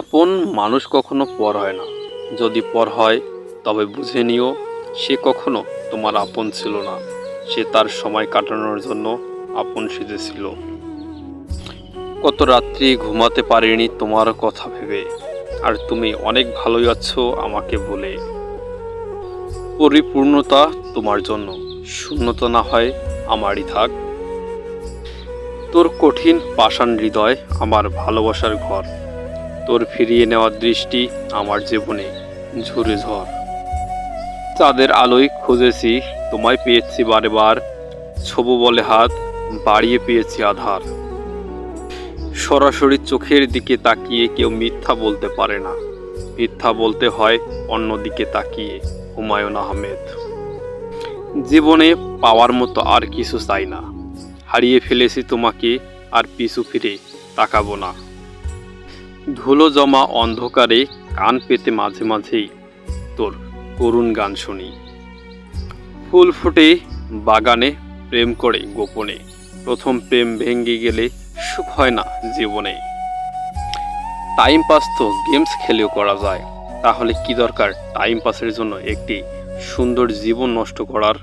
আপন মানুষ কখনো পর হয় না। যদি পর হয়, তবে বুঝে নিও, সে কখনো তোমার আপন ছিল না। সে তার সময় কাটানোর জন্য আপন সেজেছিল। কত রাত্রি ঘুমাতে পারিনি তোমার কথা ভেবে, আর তুমি অনেক ভালোই আছো আমাকে বলে। পরিপূর্ণতা তোমার জন্য, শূন্যতা না হয় আমারই থাক। তোর কঠিন পাষাণ হৃদয় আমার ভালোবাসার ঘর। তোর ফিরিয়ে নেওয়ার দৃষ্টি আমার জীবনে ঝুরে ঝড়। চাঁদের আলোয় খুঁজেছি, তোমায় পেয়েছি বারে বার ছবু বলে হাত, বাড়িয়ে পেয়েছি আধার। সরাসরি চোখের দিকে তাকিয়ে কেউ মিথ্যা বলতে পারে না। মিথ্যা বলতে হয় অন্যদিকে তাকিয়ে, হুমায়ুন আহমেদ। জীবনে পাওয়ার মতো আর কিছু চাই না। হারিয়ে ফেলেছি তোমাকে, আর পিছু ফিরে তাকাবো না। ধুলো জমা অন্ধকারে কান পেতে মাঝে মাঝেই তোর করুণ গান শুনি। ফুল ফুটে বাগানে প্রেম করে গোপনে। প্রথম প্রেম ভেঙে গেলে সুখ হয় না জীবনে। টাইম পাস তো গেমস খেলেও করা যায়। তাহলে কি দরকার? টাইম পাসের জন্য একটি সুন্দর জীবন নষ্ট করার